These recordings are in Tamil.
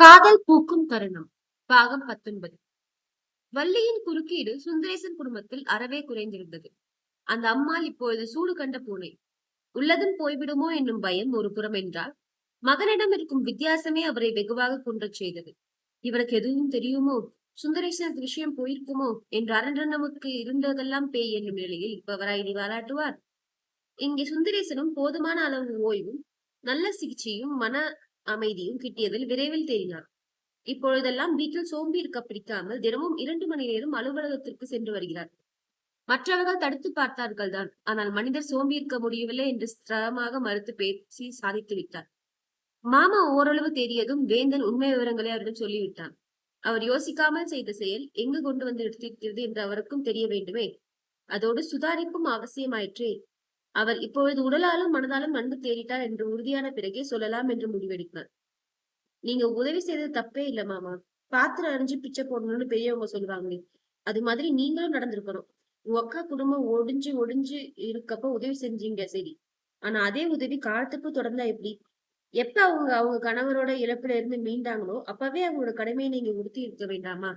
காதல் பூக்கும் தருணம் பாகம் பத்தொன்பது. வள்ளியின் குறுக்கீடு சுந்தரேசன் குடும்பத்தில் அறவே குறைந்திருந்தது. அந்த அம்மாள் இப்பொழுது சூடு கண்ட பூனை. உள்ளதும் போய்விடுமோ என்னும் பயம் ஒரு புறம் என்றால் மகனிடம் இருக்கும் வித்தியாசமே அவரை வெகுவாக குன்றச் செய்தது. இவனுக்கு எதுவும் தெரியுமோ? சுந்தரேசனுக்கு விஷயம் போயிருக்குமோ? என்று அரண்டனமுக்கு இருந்ததெல்லாம் பேய் என்னும் நிலையில் இப்பவரா இனி வாராட்டுவார் இங்கே சுந்தரேசனும் போதுமான அளவு ஓய்வும் நல்ல சிகிச்சையும் மன அமைதியும் கிட்டியதில் விரைவில் தேறினார். இப்பொழுதெல்லாம் வீட்டில் சோம்பி இருக்க பிடிக்காமல் தினமும் இரண்டு மணி நேரம் அலுவலகத்திற்கு சென்று வருகிறார். மற்றவர்கள் தடுத்து பார்த்தார்கள் தான் ஆனால் மனிதர் சோம்பி இருக்க முடியவில்லை என்று ஸ்திரமாக மறுத்து பேசி சாதித்து விட்டார். மாமா ஓரளவு தேறியதும் வேந்தன் உண்மை விவரங்களை அவரிடம் சொல்லிவிட்டான். அவர் யோசிக்காமல் செய்த செயல் எங்கு கொண்டு வந்து நிறுத்திருக்கிறது என்று அவருக்கும் தெரிய வேண்டுமே. அதோடு சுதாரிப்பும் அவசியமாயிற்றே. அவர் இப்பொழுது உடலாலும் மனதாலும் நன்கு தேறிட்டார் என்று உறுதியான பிறகே சொல்லலாம் என்று முடிவெடுத்தார் நீங்க உதவி செய்தது தப்பே இல்ல மாமா. பாத்திரம் அறிஞ்சு பிச்சை போடணும்னு பெரியவங்க சொல்லுவாங்களே அது மாதிரி நீங்களும் நடந்திருக்கணும். உங்க அக்கா குடும்பம் ஒடிஞ்சு ஒடிஞ்சு இருக்கப்ப உதவி செஞ்சீங்க சரி. ஆனா அதே உதவி காலத்துக்கு தொடர்ந்தா எப்படி? எப்ப அவங்க அவங்க கணவரோட இழப்புல இருந்து மீண்டாங்களோ அப்பவே அவங்களோட கடமையை நீங்க உறுத்தி இருக்க வேண்டாமா?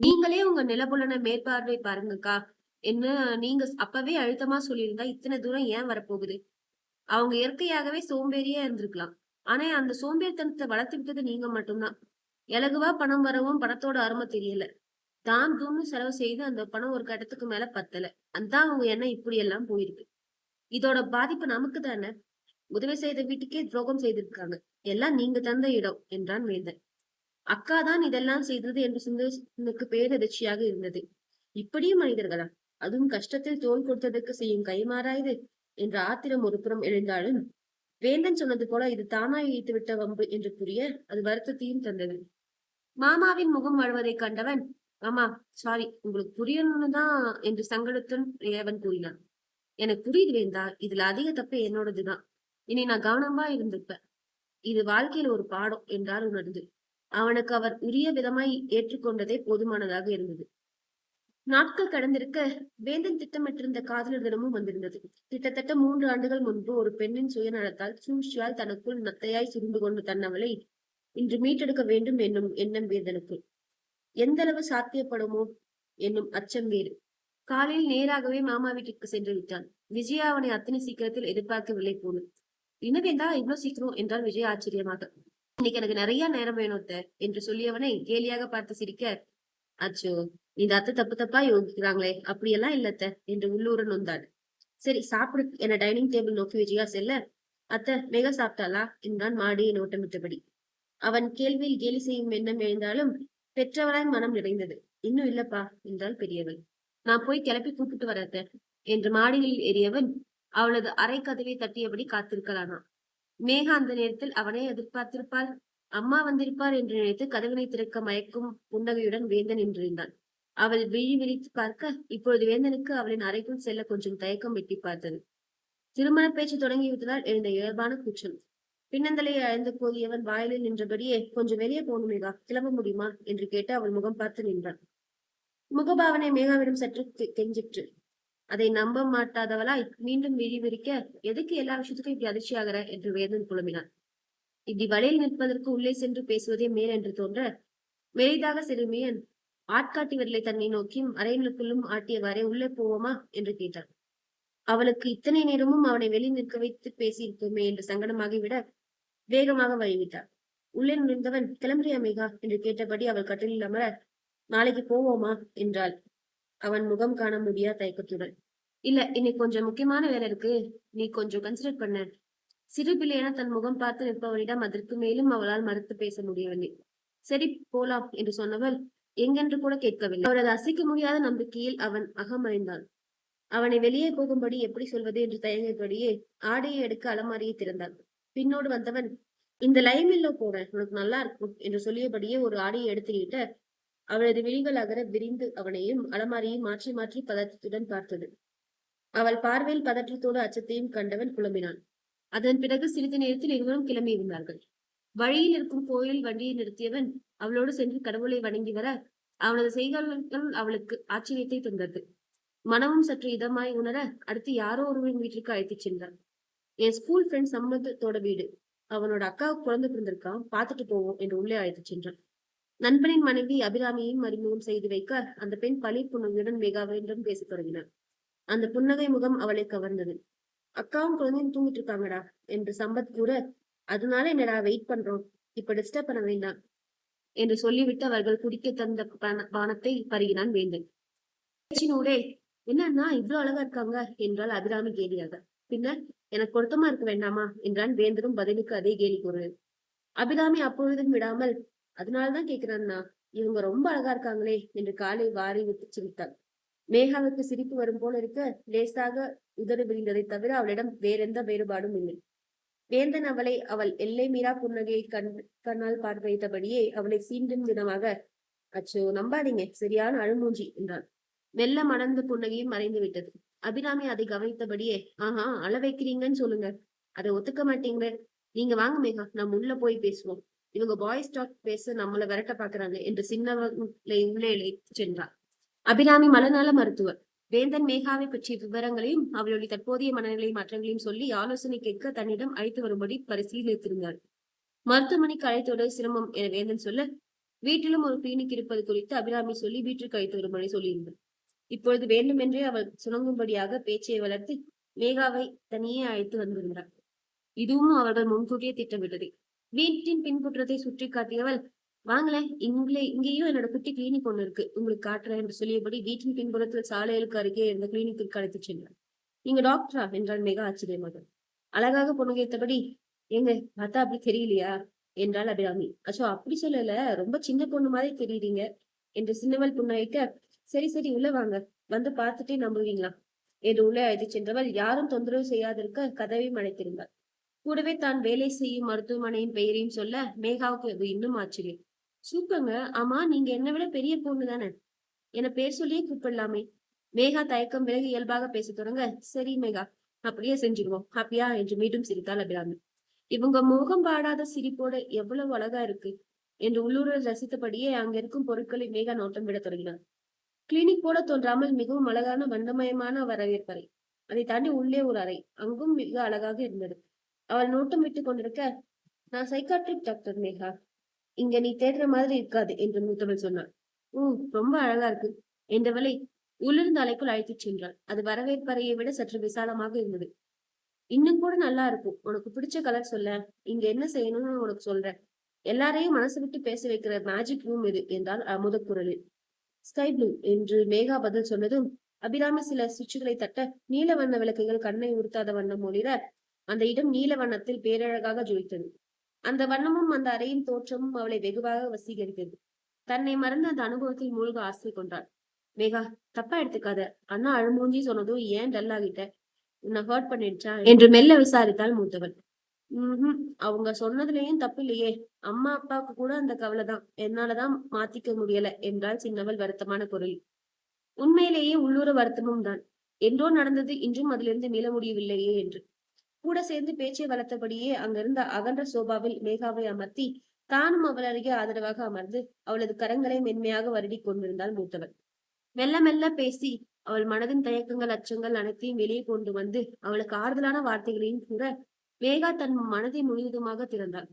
நீங்களே உங்க நிலபுலனை மேற்பார்வை பாருங்கக்கா. என்ன நீங்க அப்பவே அழுத்தமா சொல்லியிருந்தா இத்தனை தூரம் ஏன் வரப்போகுது? அவங்க இயற்கையாகவே சோம்பேறியா இருந்திருக்கலாம். ஆனா அந்த சோம்பேறித்தனத்தை வளர்த்து விட்டது நீங்க மட்டும்தான். இலகுவா பணம் வரவும் பணத்தோட அருமை தெரியல. தான் தூம்னு செலவு செய்து அந்த பணம் ஒரு கட்டத்துக்கு மேல பத்தல. அதான் அவங்க எண்ணம் இப்படி எல்லாம் போயிருக்கு. இதோட பாதிப்பு நமக்கு தானே? உதவி செய்த வீட்டுக்கே துரோகம் செய்திருக்காங்க. எல்லாம் நீங்க தந்த இடம் என்றான் வேந்தன். அக்கா தான் இதெல்லாம் செய்தது என்று சுந்தரனுக்கு பேரதிர்ச்சியாக இருந்தது. இப்படியும் மனிதர்களா? அதுவும் கஷ்டத்தில் தோல் கொடுத்ததற்கு செய்யும் கைமாறா இது? என்ற ஆத்திரம் ஒரு புறம் எழுந்தாலும் வேந்தன் சொன்னது போல இது தானாய் இழுத்து விட்ட வம்பு என்று புரிய அது வருத்தத்தையும் தந்தது. மாமாவின் முகம் வழுவதை கண்டவன் ஆமா சாரி உங்களுக்கு புரியணும்னு தான் என்று சங்கடத்துடன் ஏவன் கூறினான். எனக்கு புரியுது வேந்தா இதுல அதிக தப்பு என்னோடதுதான். இனி நான் கவனமா இருந்திருப்பேன். இது வாழ்க்கையில ஒரு பாடம் என்றார் உணர்ந்து. அவனுக்கு அவர் உரிய விதமாய் ஏற்றுக்கொண்டதே போதுமானதாக இருந்தது. நாட்கள் கடந்திருக்க வேந்தன் திட்டமிட்டிருந்த காதலர் தினமும் வந்திருந்தது. கிட்டத்தட்ட மூன்று ஆண்டுகள் முன்பு ஒரு பெண்ணின் சுயநலத்தால் சூழ்ச்சியால் தனக்குள் நத்தையாய் சுருண்டு கொண்டு தன்னவளை இன்று மீட்டெடுக்க வேண்டும் என்னும் எண்ணம் வேந்தனுக்கு. எந்த அளவு சாத்தியப்படுமோ என்னும் அச்சம் வேறு. காலையில் நேராகவே மாமா வீட்டிற்கு சென்று விட்டான். விஜயா அவனை அத்தனை சீக்கிரத்தில் எதிர்பார்க்கவில்லை போலும் என்னவேந்தா இவ்வளவு சீக்கிரம்? என்றால் விஜய் ஆச்சரியமாக. இன்னைக்கு எனக்கு நிறைய நேரம் வேணும் அத்தை என்று சொல்லியவனை கேலியாக பார்த்து சிரிக்க அச்சோ இந்த அத்தை தப்பு தப்பா யோகிக்கிறாங்களே அப்படியெல்லாம் இல்லத்த என்று உள்ளூர நொந்தாள். சரி சாப்பிடு என டைனிங் டேபிள் நோக்கி விஜயா செல்ல. அத்தை மெகா சாப்பிட்டாளா? என்றான் மாடியை நோட்டமிட்டபடி அவன் கேள்வியில் கேலி செய்யும் எண்ணம் எழுந்தாலும் பெற்றவராய் மனம் நிறைந்தது. இன்னும் இல்லப்பா என்றாள் பெரியவள். நான் போய் கிளப்பி கூப்பிட்டு வரத்த என்று மாடியில் ஏறியவன் அவளது அரை கதவை தட்டியபடி காத்திருக்கலானான் மேகா அந்த நேரத்தில் அவனை எதிர்பார்த்திருப்பாள். அம்மா வந்திருப்பார் என்று நினைத்து கதவினை திறக்க மயக்கும் புன்னகையுடன் வேந்தன் நின்றிருந்தான். அவள் விழி விழித்து பார்க்க இப்பொழுது வேந்தனுக்கு அவளின் அறைக்குள் செல்ல கொஞ்சம் தயக்கம் வெட்டி பார்த்தது. திருமண பேச்சு தொடங்கிவிட்டதால் எழுந்த இயல்பான கூச்சம். பின்னந்தலையை அழைந்து போதியவன் வாயிலில் நின்றபடியே கொஞ்சம் வெளியே போகணும் மேகா கிளம்ப முடியுமா? என்று கேட்டு அவள் முகம் பார்த்து நின்றான். முகபாவனை மேகாவிடம் சற்று கெஞ்சிற்று அதை நம்ப மாட்டாதவளாய் மீண்டும் விழி விரிக்க எதுக்கு எல்லா விஷயத்துக்கும் இப்படி அதிர்ச்சியாகிற? என்று வேதன் குழம்பினான். இப்படி வழியில் நிற்பதற்கு உள்ளே சென்று பேசுவதே மேல் என்று தோன்ற மெலிதாக சிறுமியன் ஆட்காட்டி விரலை தன்னை நோக்கி அறையினுக்குள்ளும் ஆட்டியவாறே உள்ளே போவோமா? என்று கேட்டான் அவளுக்கு இத்தனை நேரமும் அவனை வெளி நிற்க வைத்து பேசியிருக்கோமே என்று சங்கடமாகி விட வேகமாக வழிவிட்டாள். உள்ளே நுழைந்தவன் கிளம்புறியா மேகா? என்று கேட்டபடி அவள் கட்டிலில் அமர நாளைக்கு போவோமா? என்றாள். அவன் முகம் காண முடியா தயக்கத்துடன் இல்ல இன்னைக்கு கொஞ்சம் முக்கியமான வேலை இருக்கு. நீ கொஞ்சம் கன்சிடர் பண்ண. சிறு பிள்ளையான தன் முகம் பார்த்து நிற்பவனிடம் அதற்கு மேலும் அவளால் மறுத்து பேச முடியவில்லை. சரி போலாம் என்று சொன்னவள் எங்கென்று கூட கேட்கவில்லை. அவரது அசைக்க முடியாத நம்பிக்கையில் அவன் அகமறைந்தான். அவனை வெளியே போகும்படி எப்படி சொல்வது என்று தயங்கியபடியே ஆடையை எடுக்க அலமாரியை திறந்தான். பின்னோடு வந்தவன் இந்த லைமில்ல போட உனக்கு நல்லா இருக்கும் என்று சொல்லியபடியே ஒரு ஆடையை எடுத்துக்கிட்ட அவளது விழிகள் அகர விரிந்து அவனையும் அலமாரியும் மாற்றி மாற்றி பதற்றத்துடன் பார்த்தது. அவள் பார்வையில் பதற்றத்தோடு அச்சத்தையும் கண்டவன் குழம்பினான். அதன் பிறகு சிறிது நேரத்தில் இருவரும் கிளம்பி இருந்தார்கள் வழியில் இருக்கும் கோயில் வண்டியை நிறுத்தியவன் அவளோடு சென்று கடவுளை வணங்கி வர அவனது செய்கைகள் அவளுக்கு ஆச்சரியத்தை தந்தது. மனமும் சற்று இதமாய் உணர அடுத்து யாரோ ஒருவரின் வீட்டிற்கு அழைத்துச் சென்றான் என் ஸ்கூல் ஃப்ரெண்ட் சம்மதத்தோட வீடு. அவனோட அக்காவுக்கு குழந்தை பிறந்திருக்கான் பார்த்துட்டு போவோம் என்று உள்ளே அழைத்துச் சென்றான் நண்பனின் மனைவி அபிராமியையும் அறிமுகம் செய்து வைக்க அந்த பெண் பழி புன்னகையுடன் மேகாவிடம் பேசத் தொடங்கினார் அந்த புன்னகை முகம் அவளை கவர்ந்தது. அக்காவும் குழந்தையும் தூங்கிட்டு இருக்காங்கடா என்று சம்பத் கூற அதனால என்னடா வெயிட் பண்றோம். இப்ப டிஸ்டர்ப் பண்ண வேண்டாம். என்று சொல்லிவிட்டு அவர்கள் குடிக்க தந்த பண- பானத்தை பருகினான் வேந்தன். பேச்சினூடே என்னன்னா இவ்வளவு அழகா இருக்காங்க? என்றால் அபிராமி கேலியாக. பின்னர் எனக்கு பொருத்தமா இருக்க வேண்டாமா? என்றான் வேந்தனும் பதிலுக்கு அதே கேலி கூறு அபிராமி அப்பொழுதும் விடாமல் அதனாலதான் கேட்கிறான்னா இவங்க ரொம்ப அழகா இருக்காங்களே என்று காலை வாரி விட்டு சிரித்தாள். மேகாவுக்கு சிரிப்பு வரும் போல இருக்க லேசாக உதடு விரிந்ததை தவிர அவளிடம் வேறெந்த வேறுபாடும் இல்லை. வேந்தன் அவளை அவள் எல்லை மீறா புன்னகையை கண் கண்ணால் பார்வையிட்டபடியே அவளை சீண்டும் தினமாக அச்சோ நம்பாதீங்க சரியான அழுமூஞ்சி என்றான். மெல்ல மணந்த புன்னகையும் மறைந்து விட்டது. அபிராமி அதை கவனித்தபடியே ஆஹா அள வைக்கிறீங்கன்னு சொல்லுங்க. அதை ஒத்துக்க மாட்டீங்க நீங்க வாங்க மேகா நம்ம உள்ள போய் பேசுவோம். இவங்க பாய்ஸ் டாக் பேச நம்மள விரட்ட பாக்குறாங்க என்று சின்னவங்களை உள்ளே இழைத்து சென்றார் அபிராமி மலநல மருத்துவர். வேந்தன் மேகாவை பற்றிய விவரங்களையும் அவளுடைய தற்போதைய மனநிலை மாற்றங்களையும் சொல்லி ஆலோசனை கேட்க தன்னிடம் அழைத்து வரும்படி பரிசீலித்திருந்தார் மருத்துவமனைக்கு அழைத்தோட சிரமம் என வேந்தன் சொல்ல வீட்டிலும் ஒரு கிளினிக் இருப்பது குறித்து அபிராமி சொல்லி வீட்டிற்கு அழைத்து வரும்படி சொல்லியிருந்தார் இப்பொழுது வேண்டுமென்றே அவள் சுணங்கும்படியாக பேச்சை வளர்த்து மேகாவை தனியே அழைத்து வந்திருந்தார் இதுவும் அவர்கள் முன்கூட்டியே திட்டமிட்டது. வீட்டின் பின்புற்றத்தை சுற்றி காட்டியவள் வாங்களேன் இங்கே இங்கேயும் என்னோட குட்டி கிளினிக் ஒன்று இருக்கு. உங்களுக்கு காட்டுறேன் என்று சொல்லியபடி வீட்டின் பின்புறத்தில் சாலைகளுக்கு அருகே இருந்த கிளினிக்கிற்கு அழைத்துச் சென்றார். நீங்க டாக்டரா என்றாள் மிக ஆச்சரியமாக அழகாக பொண்ணுகேத்தபடி ஏங்க பார்த்தா அப்படி தெரியலையா? என்றாள் அபிராமி. அச்சோ அப்படி சொல்லல. ரொம்ப சின்ன பொண்ணு மாதிரி தெரியுறீங்க என்று சின்னவள் புண்ணாய்க்க சரி சரி உள்ள வாங்க. வந்து பார்த்துட்டே நம்புவீங்களா? என்று உள்ளே அழைத்துச் சென்றவள் யாரும் தொந்தரவு செய்யாதிருக்க கதவையும் அடைத்திருந்தாள் கூடவே தான் வேலை செய்யும் மருத்துவமனையின் பெயரையும் சொல்ல மேகாவுக்கு அது இன்னும் ஆச்சரியம். சூப்பருங்க. ஆமா நீங்க என்னை விட பெரிய பொண்ணு தானே. என பேர் சொல்லியே கூப்பிடலாமே. மேகா தயக்கம் விலகு இயல்பாக பேச தொடங்க. சரி மேகா அப்படியே செஞ்சிருவோம். ஹாப்பியா என்று மீண்டும் சிரித்தாள் அபிராமி. இவங்க முகம் பாடாத சிரிப்போட எவ்வளவு அழகா இருக்கு என்று உள்ளூரில் ரசித்தபடியே அங்க இருக்கும் பொருட்களை மேகா நோட்டம் விட தொடங்கினார் கிளினிக் போல தோன்றாமல் மிகவும் அழகான வண்ணமயமான வரவேற்பறை அதை தாண்டி உள்ளே ஒரு அறை. அங்கும் மிக அழகாக இருந்தது. அவள் நோட்டம் விட்டு கொண்டிருக்க நான் சைக்காட்ரிக் டாக்டர் மேகா. இங்க நீ தேடுற மாதிரி இருக்காது என்று மூத்தவள் சொன்னாள். ஓ ரொம்ப அழகா இருக்கு. என்றவளை உள்ளிருந்த அலைக்குள் அழைத்துச் சென்றாள். அது வரவேற்பறையை விட சற்று விசாலமாக இருந்தது. இன்னும் கூட நல்லா இருக்கும். உனக்கு பிடிச்ச கலர் சொல்ல. இங்க என்ன செய்யணும்னு உனக்கு சொல்றேன் எல்லாரையும் மனசு விட்டு பேச வைக்கிற மேஜிக் ரூம் இது என்றால் அமுத குரலில். ஸ்கை ப்ளூ என்று மேகா பதில் சொன்னதும் அபிராமி சில சுவிட்சுகளை தட்ட நீல வண்ண விளக்குகள் கண்ணை உறுத்தாத வண்ணம் ஒளிர அந்த இடம் நீல வண்ணத்தில் பேரழகாக ஜொலித்தது. அந்த வண்ணமும் அந்த அறையின் தோற்றமும் அவளை வெகுவாக வசீகரித்தது. தன்னை மறந்து அந்த அனுபவத்தில் மூழ்க ஆசை கொண்டாள். மேகா தப்பா எடுத்துக்காத. அண்ணா அழுமூஞ்சி சொன்னதும் ஏன் டல் ஆகிட்ட உன்னை ஹர்ட் பண்ணிடுச்சா? என்று மெல்ல விசாரித்தாள் மூத்தவள். உம் அவங்க சொன்னதுலயும் தப்பில்லையே. அம்மா அப்பாவுக்கு கூட அந்த கவலைதான் என்னாலதான் மாத்திக்க முடியல என்றாள் சின்னவள் வருத்தமான குரல் உண்மையிலேயே உள்ளூர வருத்தமும் தான். என்றோ நடந்தது இன்றும் அதிலிருந்து மீள முடியவில்லையே என்று. கூட சேர்ந்து பேச்சை வளர்த்தபடியே அங்கிருந்த அகன்ற சோபாவில் மேகாவை அமர்த்தி தானும் அவள் அருகே ஆதரவாக அமர்ந்து அவளது கரங்களை மென்மையாக வருடி கொண்டிருந்தாள் மூத்தவள். மெல்ல மெல்ல பேசி அவள் மனதின் தயக்கங்கள் அச்சங்கள் அனைத்தையும் வெளியே கொண்டு வந்து அவளுக்கு ஆறுதலான வார்த்தைகளையும் கூற மேகா தன் மனதை முழுவதுமாக திறந்தாள்.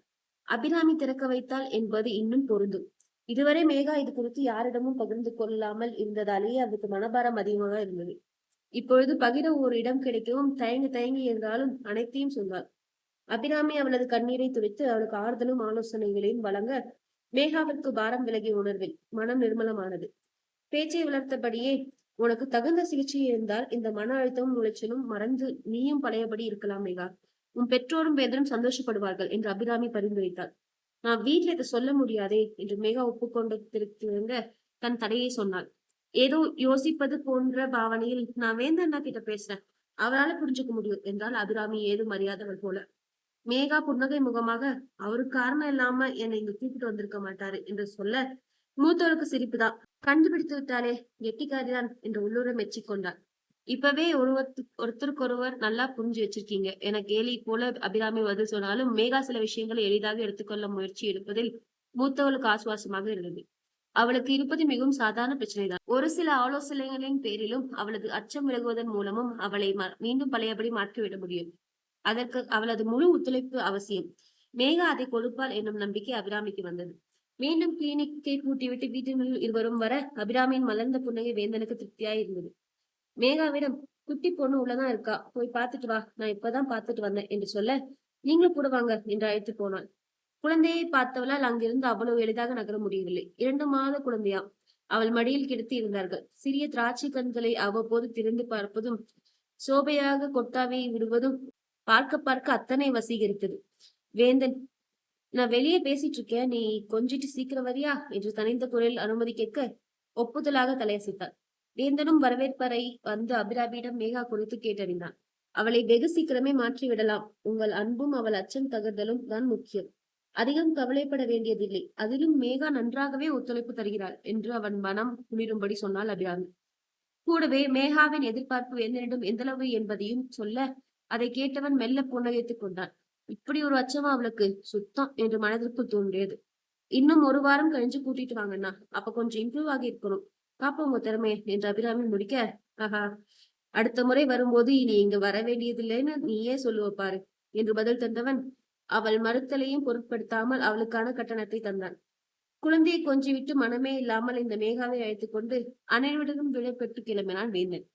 அபிராமி திறக்க வைத்தாள் என்பது இன்னும் பொருந்தும். இதுவரை மேகா இது குறித்து யாரிடமும் பகிர்ந்து கொள்ளாமல் இருந்ததாலேயே அவளுக்கு மனபாரம் அதிகமாக இருந்தது. இப்பொழுது பகிர ஒரு இடம் கிடைக்கவும் தயங்கி தயங்கி இருந்தாலும் அனைத்தையும் சொன்னாள். அபிராமி அவளது கண்ணீரை துடைத்து அவளுக்கு ஆறுதலும் ஆலோசனைகளையும் வழங்க மேகாவிற்கு பாரம் விலகிய உணர்வில் மனம் நிர்மலமானது. பேச்சை வளர்த்தபடியே உனக்கு தகுந்த சிகிச்சை இருந்தால் இந்த மன அழுத்தமும் உளைச்சலும் மறந்து நீயும் பழையபடி இருக்கலாம் மேகா. உன் பெற்றோரும் பேதரும் சந்தோஷப்படுவார்கள் என்று அபிராமி பரிந்துரைத்தாள். நான் வீட்டில் இதை சொல்ல முடியாதே என்று மேகா ஒப்புக்கொண்டு திருத்திருந்த தன் தடையை சொன்னாள். ஏதோ யோசிப்பது போன்ற பாவனையில் நான் வேந்தண்ணா கிட்ட பேசுறேன். அவரால புரிஞ்சுக்க முடியும் என்றால் அபிராமி ஏதும் மரியாதவர் போல. மேகா புன்னகை முகமாக அவருக்கு காரணம் இல்லாம என்னை இங்க கூப்பிட்டு வந்திருக்க மாட்டாரு என்று சொல்ல மூத்தவருக்கு சிரிப்புதான். கண்டுபிடித்து விட்டாரே கெட்டிக்காரிதான் என்று உள்ளூர மெச்சிக்கொண்டார் இப்பவே ஒருவத்து ஒருத்தருக்கொருவர் நல்லா புரிஞ்சு வச்சிருக்கீங்க என கேலி போல அபிராமி பதில் சொன்னாலும் மேகா சில விஷயங்களை எளிதாக எடுத்துக்கொள்ள முயற்சி எடுப்பதில் மூத்தவளுக்கு ஆசுவாசமாக இருந்தது. அவளுக்கு இருப்பது மிகவும் சாதாரண பிரச்சனைதான். ஒரு சில ஆலோசனைகளின் பேரிலும் அவளது அச்சம் விலகுவதன் மூலமும் அவளை மீண்டும் பழையபடி மாற்றிவிட முடியும். அதற்கு அவளது முழு ஒத்துழைப்பு அவசியம். மேகா அதை கொடுப்பாள் என்னும் நம்பிக்கை அபிராமிக்கு வந்தது. மீண்டும் கிளினிக்கை பூட்டிவிட்டு வீட்டினுள் இருவரும் வர அபிராமியின் மலர்ந்த புன்னகை வேந்தனுக்கு திருப்தியாய் இருந்தது. மேகாவிடம் குட்டி பொண்ணு உள்ளதான் இருக்கா? போய் பார்த்துட்டு வா. நான் இப்பதான் பார்த்துட்டு வந்தேன் என்று சொல்ல நீங்களும் கூட வாங்க என்று அழைத்து போனாள். குழந்தையை பார்த்தவளால் அங்கிருந்து அவ்வளவு எளிதாக நகர முடியவில்லை. இரண்டு மாத குழந்தையாம். அவள் மடியில் கிடத்தி இருந்தார்கள். சிறிய திராட்சை கண்களை அவ்வப்போது திறந்து பார்ப்பதும் சோபையாக கொட்டாவை விடுவதும் பார்க்க பார்க்க அத்தனை வசீகரித்தது. வேந்தன் நான் வெளியே பேசிட்டு இருக்கேன். நீ கொஞ்சிட்டு சீக்கிரம் வரியா? என்று தனிந்த குரலில் அனுமதி கேட்க ஒப்புதலாக தலையசைத்தாள். வேந்தனும் வரவேற்பறை வந்து அபிராமியிடம் மேகா குறித்து கேட்டறிந்தான். அவளை வெகு சீக்கிரமே மாற்றி விடலாம் உங்கள் அன்பும் அவள் அச்சம் தகர்தலும் தான் முக்கியம். அதிகம் கவலைப்பட வேண்டியதில்லை. அதிலும் மேகா நன்றாகவே ஒத்துழைப்பு தருகிறாள் என்று அவன் மனம் குளிரும்படி சொன்னாள் அபிராமி. கூடவே மேகாவின் எதிர்பார்ப்பு எந்தனிடம் எந்தளவு என்பதையும் சொல்ல அதை கேட்டவன் மெல்ல புன்னகைத்துக் கொண்டான். இப்படி ஒரு அச்சமா அவளுக்கு? சுத்தம் என்று மனதிற்குள் தோன்றியது. இன்னும் ஒரு வாரம் கழிஞ்சு கூட்டிட்டு வாங்கண்ணா. அப்ப கொஞ்சம் இம்ப்ரூவ் ஆகி இருக்கணும். பாப்போம் உங்க திறமை என்று அபிராமி முடிக்க ஆஹா அடுத்த முறை வரும்போது இனி இங்க வர வேண்டியதில்லைன்னு நீயே சொல்லுவ பாரு என்று பதில் தந்தவன் அவள் மறுத்தலையும் பொருட்படுத்தாமல் அவளுக்கான கட்டணத்தை தந்தான். குழந்தையை கொஞ்சிவிட்டு மனமே இல்லாமல் இந்த மேகாவை அழைத்துக் கொண்டு அனைவரிடம் விடை பெற்று கிளம்பினான் வேந்தன்.